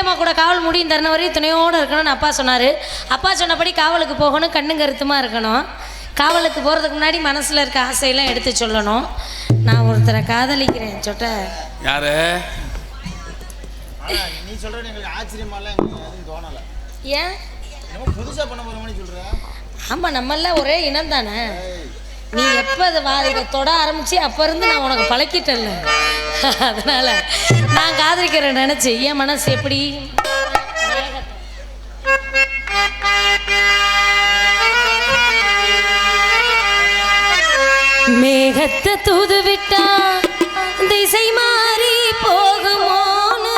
அம்மா கூட காவல் முடியும் தருண வரையும் துணையோடு இருக்கணும்னு அப்பா சொன்னார். அப்பா சொன்னபடி காவலுக்கு போகணும் கண்ணு கருத்துமாக இருக்கணும். காவலுக்கு போகிறதுக்கு முன்னாடி மனசில் இருக்க ஆசையெல்லாம் எடுத்து சொல்லணும். நான் ஒருத்தரை காதலிக்கிறேன் சொட்ட. யாரு? நீ சொல்றது எங்களுக்கு ஆச்சரியமாலாம் எதுவும் தோணல. ஏன்? என்னமோ புதுசா பண்ண போற மாதிரி சொல்ற. ஆமாம் நம்மளாம் ஒரே இனம் தானே. நீ எப்போ அதை வா இதை தொட ஆரம்பிச்சு அப்போ இருந்து நான் உனக்கு பழக்கிட்டேன்ல. அதனால நான் காதலிக்கிறேன் நினைச்சு என் மனசு எப்படி? மேகத்தை தூது விட்டா திசை மாறி போகுமோனு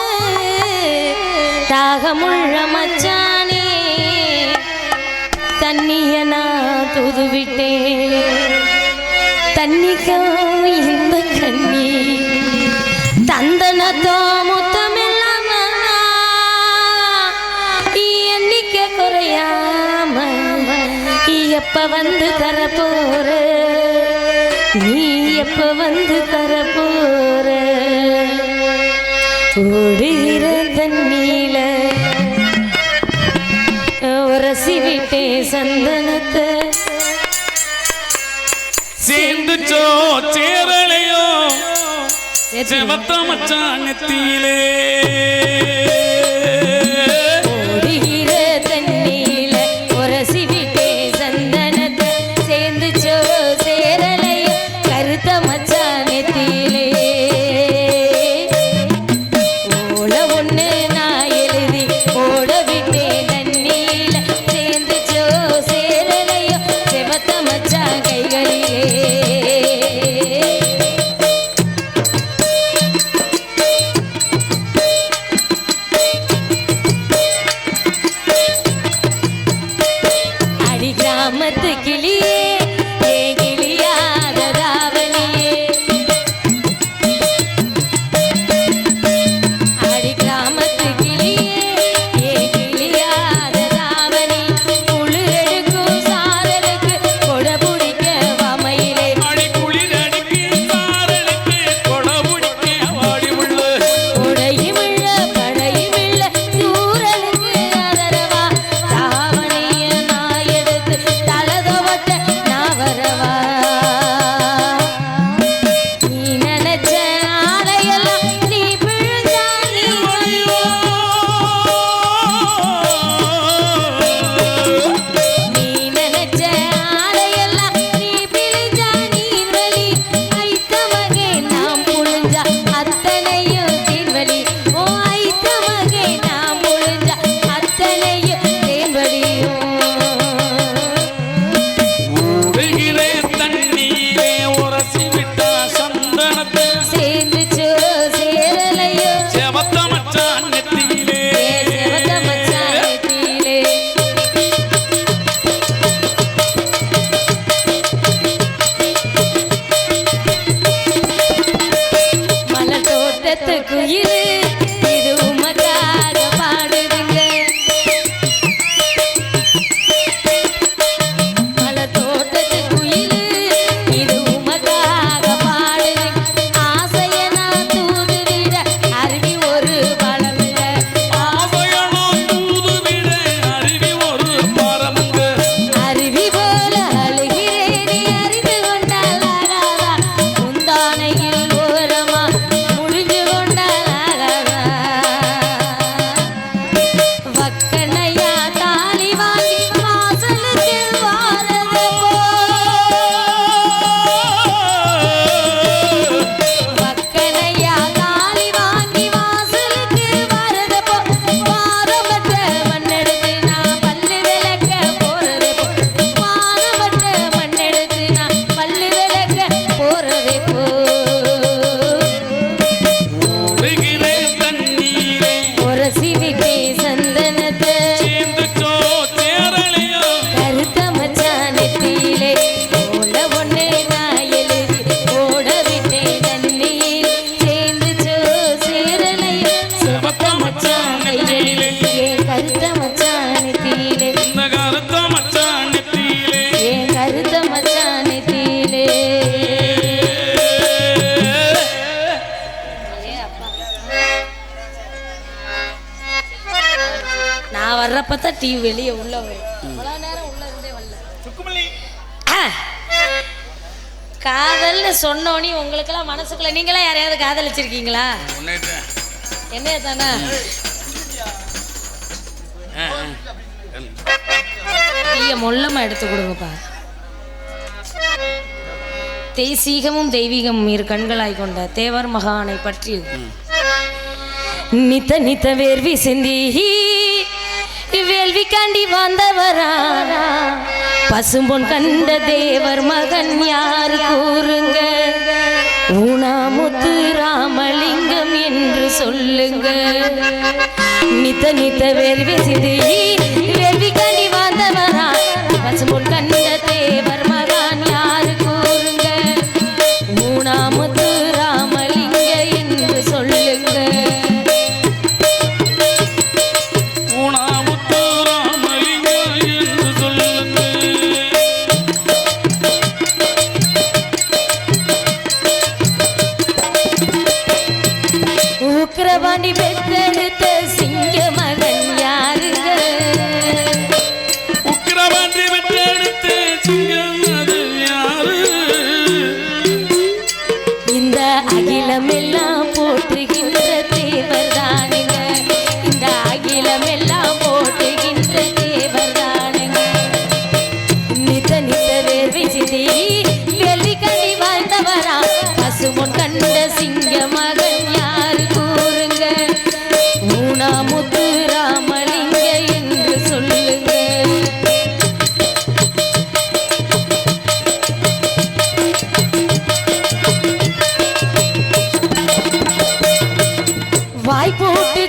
தாகமுள்ள மச்சானே தண்ணிய நான் தூது விட்டேன் தண்ணிக்கா எப்ப வந்து தரப்போற? நீ எப்ப வந்து தரப்போற? ஓடுகிற தண்ணீல உரசி விட்டே சந்தனத்தை. சேர்ந்துச்சோ சேரலையோ? மச்சான் நெத்தியிலே. நான் வர்றப்ப தான் டீ வெளியே உள்ள வரும். நேரம் உள்ள இருந்தே வரல. காதல்னு சொன்னோனே உங்களுக்கெல்லாம் மனசுக்குள்ள நீங்களாம் யாரையாவது காதலிச்சிருக்கீங்களா? என்னைய தானே. டீய மொல்லமா எடுத்து கொடுங்கப்பா. தேசீகமும் தெய்வீகமும் இரு கண்களாய் கொண்ட தேவர் மகானை பற்றி நித்த நித்த வேர்வி சிந்தி வேள்வி காண்டி வந்தவரா? பசும்பொன் கண்ட தேவர் மகன் யார் கூறுங்க? ஊனாமுத்து ராமலிங்கம் என்று சொல்லுங்க. நித்த நித்த வேள்வி சிதி வேள்வி காண்டி வந்தவரா? பசும்பொன் பசுமுன் கண்ட சிங்க மகன் யாரு கூறுங்க? ஊனாமுத்து ராமலிங்க என்று சொல்லுங்க. வாய் போட்டு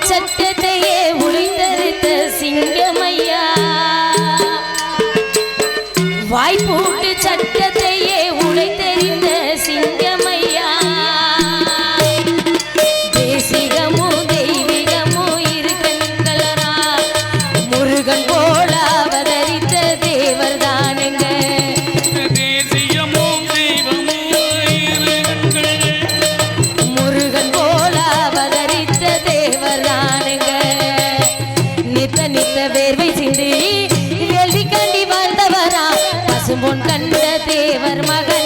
வேர்வை சிந்தி கண்டி வந்தவரா? பசும்பொன் கண்ட தேவர் மகன்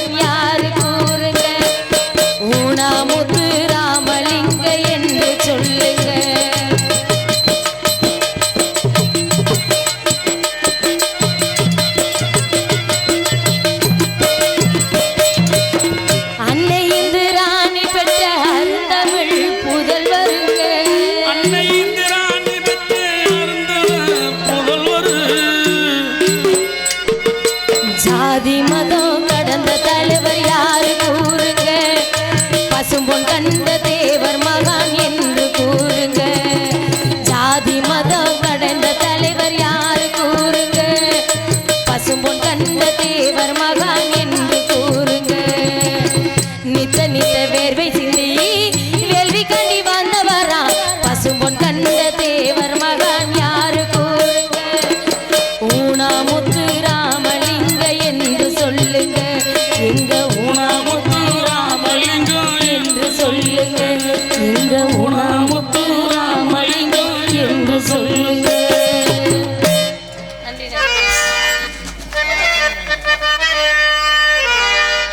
ஜாதி மதம் கடந்த தலைவர் யாரு கூறுங்க பசும்பொன் கண்ட